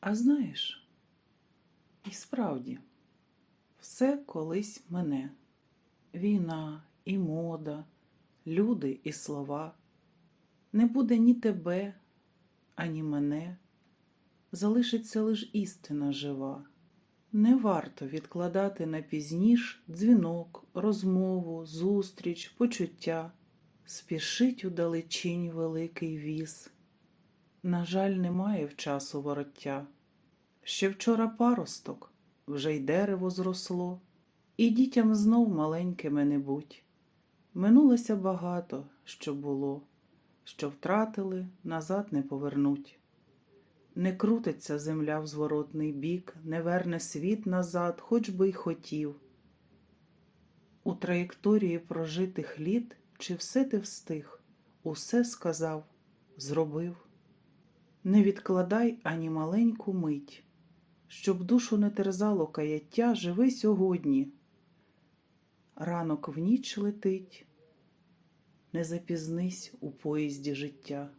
А знаєш, і справді, все колись мене. Війна і мода, люди і слова. Не буде ні тебе, ані мене, залишиться лиш істина жива. Не варто відкладати на пізніш дзвінок, розмову, зустріч, почуття. Спішить у далечінь великий віз. На жаль, немає в часу вороття. Ще вчора паросток, вже й дерево зросло, і дітям знов маленькими не будь. Минулося багато, що було, що втратили, назад не повернуть. Не крутиться земля в зворотний бік, не верне світ назад, хоч би й хотів. У траєкторії прожитих літ чи все ти встиг, усе сказав, зробив. Не відкладай ані маленьку мить, щоб душу не терзало каяття, живи сьогодні. Ранок в ніч летить, не запізнись у поїзді життя.